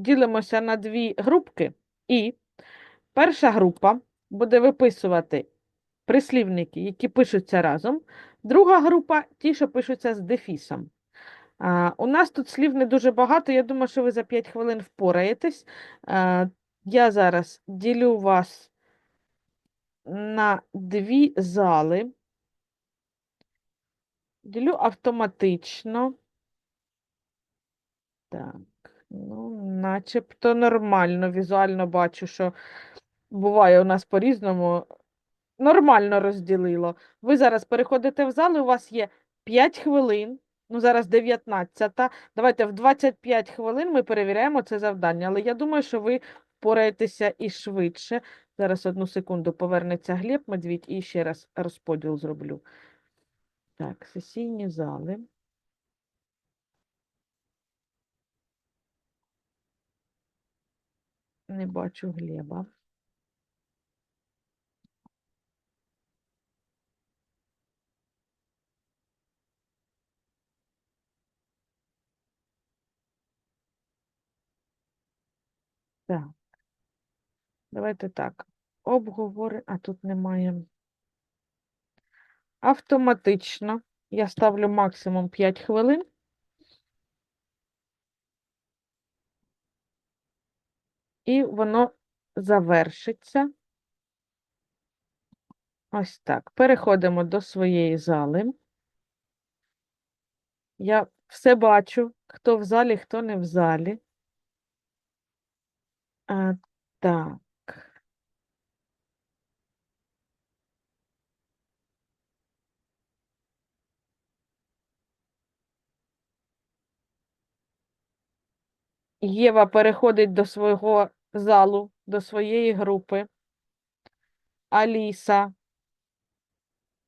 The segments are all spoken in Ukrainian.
ділимося на дві групки, і перша група буде виписувати прислівники, які пишуться разом. Друга група ті, що пишуться з дефісом. А, у нас тут слів не дуже багато. Я думаю, що ви за 5 хвилин впораєтесь. А, я зараз ділю вас на дві зали. Ділю автоматично. Так, ну, начебто нормально. Візуально бачу, що буває у нас по-різному. Нормально розділило. Ви зараз переходите в зал, і у вас є 5 хвилин. Ну, зараз 19. Давайте в 25 хвилин ми перевіряємо це завдання. Але я думаю, що ви впораєтеся і швидше. Зараз одну секунду повернеться Глеб Медвідь і ще раз розподіл зроблю. Так, сесійні зали. Не бачу Глеба. Так. Давайте так. Обговори, а тут немає. Автоматично. Я ставлю максимум 5 хвилин. І воно завершиться. Ось так. Переходимо до своєї зали. Я все бачу, хто в залі, хто не в залі. А, так. Єва переходить до свого залу, до своєї групи. Аліса.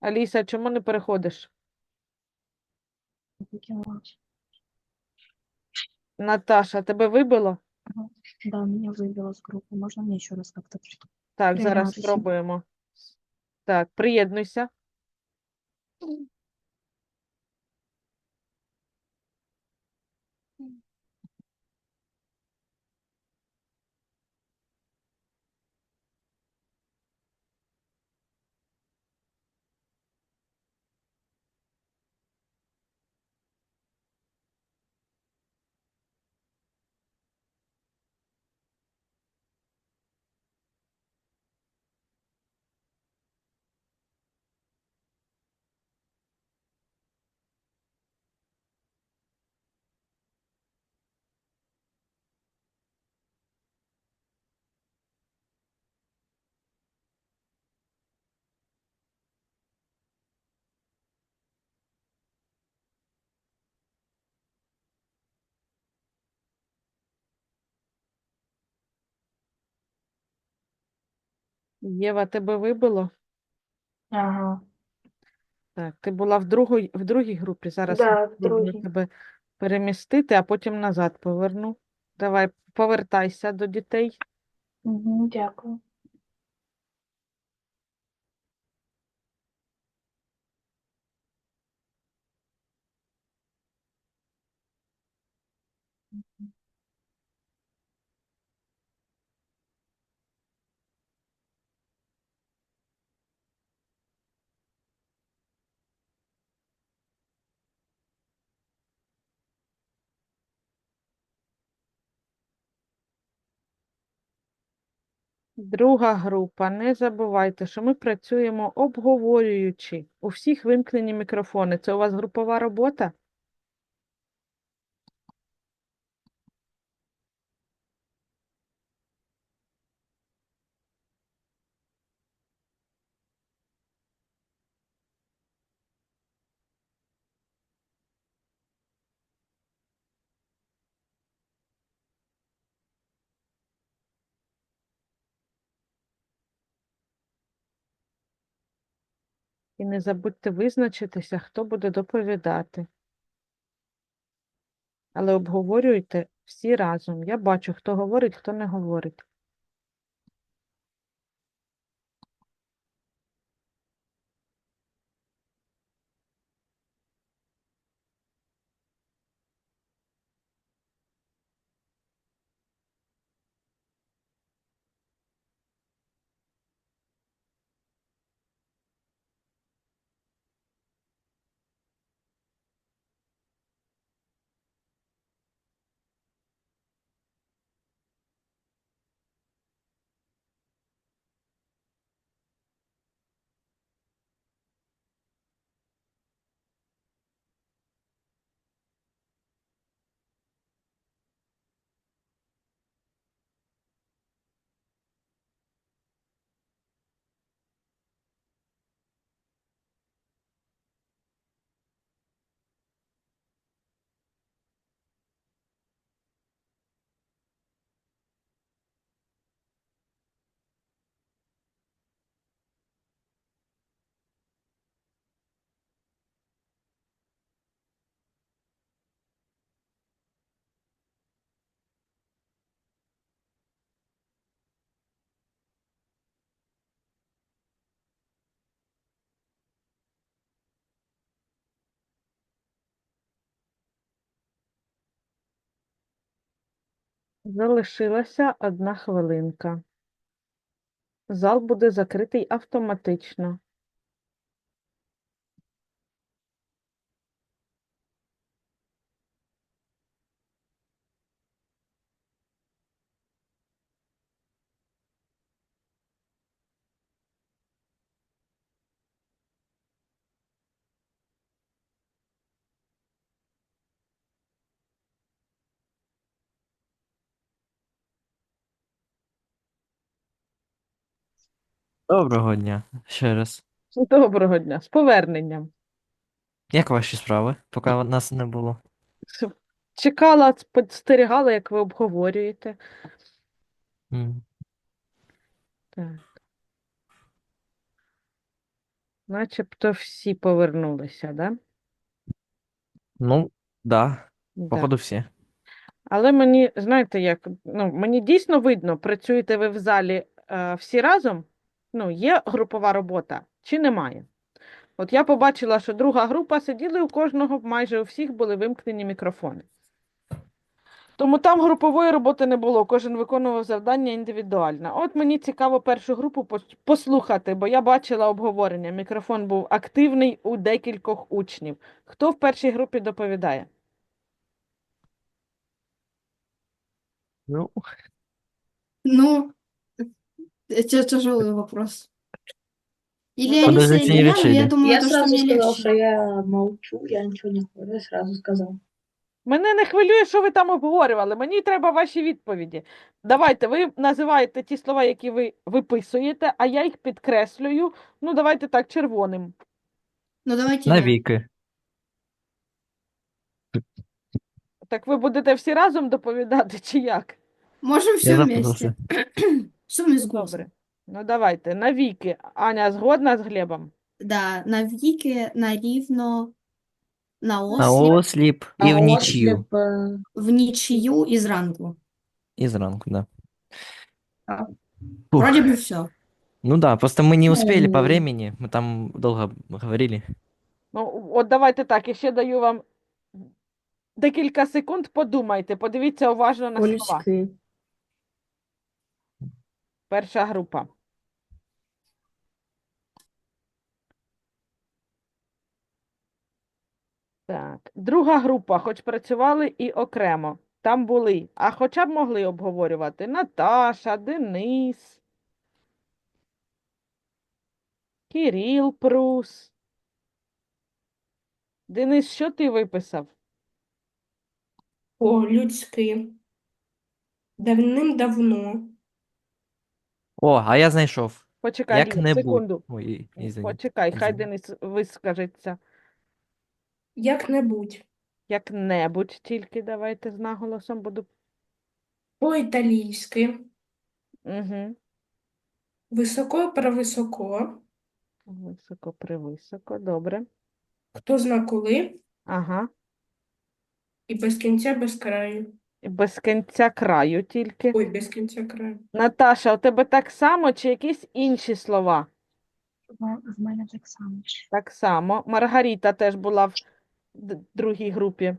Аліса, чому не переходиш? Выкинулась. Наташа, тебе вибило? Да, меня выбило с группы. Можно мне еще раз как-то при- Так, зараз Приєднатися. спробуємо. Так, приєднуйся. Єва, тебе вибило? Ага. Так, ти була в другій, в другій групі. Зараз Да, я в спробую другій. тебе перемістити, а потім назад поверну. Давай, повертайся до дітей. Угу, дякую. Друга група. Не забувайте, що ми працюємо обговорюючи. У всіх вимкнені мікрофони. Це у вас групова робота? І не забудьте визначитися, хто буде доповідати. Але обговорюйте всі разом. Я бачу, хто говорить, хто не говорить. Залишилася одна хвилинка. Зал буде закритий автоматично. Доброго дня ще раз. Доброго дня, з поверненням. Як ваші справи, поки нас не було? Чекала, спостерігала, як ви обговорюєте. М. Так. Начебто всі повернулися, да? Ну, да, Да. походу всі. Але мені, знаєте, як, ну, мені дійсно видно, працюєте ви в залі е, всі разом? Ну, є групова робота чи немає? От я побачила, що друга група сиділи у кожного, майже у всіх були вимкнені мікрофони. Тому там групової роботи не було, кожен виконував завдання індивідуально. От мені цікаво першу групу послухати, бо я бачила обговорення. Мікрофон був активний у декількох учнів. Хто в першій групі доповідає? Ну, Ну, это тяжелый вопрос. Или Ну, они все подождите, не играли, я думаю, Я то, что сразу мне сказал, легче. что я молчу, я ничего не говорю, я сразу сказал. Мене не хвилює, що ви там обговорювали. Мені треба ваші відповіді. Давайте, ви називаєте ті слова, які ви виписуєте, а я їх підкреслюю. Ну, давайте так, червоним. Ну, давайте я. навіки. Так ви будете всі разом доповідати, чи як? Можем все Я вместе. запутався. Все вместе. Добре. Ну, давайте. Навіки. Аня згодна з Глебом? Да, на Віки, на Рівно, на На Осліп, осліп і в нічию. Ослеп, э, в нічию і зранку. І зранку, да. А. Фух. Вроде бы все. Ну да, просто мы не успели по Ну. времени, мы там долго говорили. Ну, от давайте так, я ще даю вам декілька секунд, подумайте, подивіться уважно на слова. Польський. Перша група. Так, друга група, хоч працювали і окремо. Там були, а хоча б могли обговорювати Наташа, Денис, Кирил Прус. Денис, що ти виписав? О, людський. Давним-давно. О, а я знайшов. Почекай, Лія, Як-небудь. секунду. Ой, извини. Почекай, хай Извини. Денис вискажеться. Як-небудь. Як-небудь тільки давайте з наголосом буду. По-італійськи. Угу. Високо-превисоко. Високо, привисоко, добре. Хто зна коли. Ага. І без кінця, без краю. Без кінця краю тільки. Ой, без кінця краю. Наташа, у тебе так само чи якісь інші слова? В мене так само. Так само. Маргарита теж була в д- другій групі.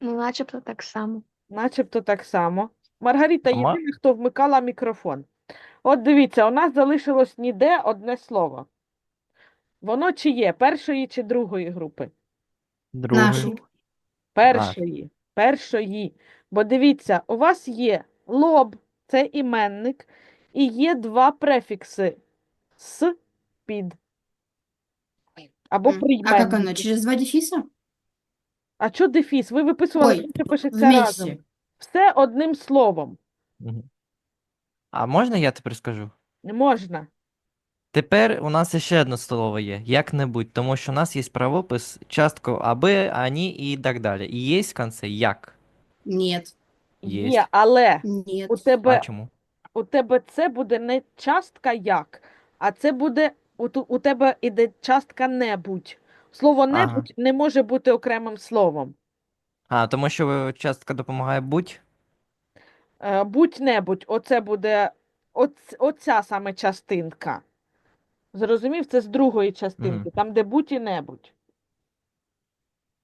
Ну, начебто так само. Начебто так само. Маргарита ма- єдина, хто вмикала мікрофон. От дивіться, у нас залишилось ніде одне слово. Воно чи є першої чи другої групи? Другий. Нашу. Першої. Першої. Бо дивіться, у вас є лоб, це іменник, і є два префікси с, під. Або М, А как оно? Через два дефиса? А що дефіс? Ви виписували, Ой, що пишеться разом. Все одним словом. Мгм. А можна я тепер скажу? Не можна. Тепер у нас ще одне слово є, як-небудь, тому що у нас є правопис, частку аби, ані і так далі. І є в кінці як. Нет. Є, але Нет. у тебе А чому? у тебе це буде не частка як, а це буде у, ту- у тебе іде частка небудь. Слово Ага. небудь не може бути окремим словом. А, тому що е, частка допомагає будь. Е, Будь-небудь, оце буде оц, оця саме частинка. Зрозумів, це з другої частинки, там, де будь і небудь.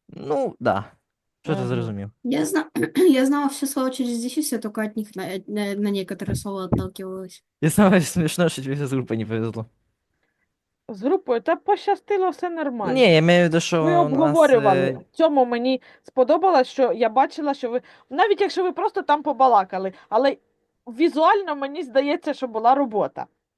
Ну, да. Що ти Ага. зрозумів? Я, зна... я знала все слова через дефис, я только от них на, на, на некоторые слова отталкивалась. І саме смішно, що тобі з групи не повезло. З групою, та пощастило все нормально. Ні, я маю в виду, що Ми у нас, обговорювали. е, В цьому мені сподобалось, що я бачила, що ви. Навіть якщо ви просто там побалакали, але візуально мені здається, що була робота.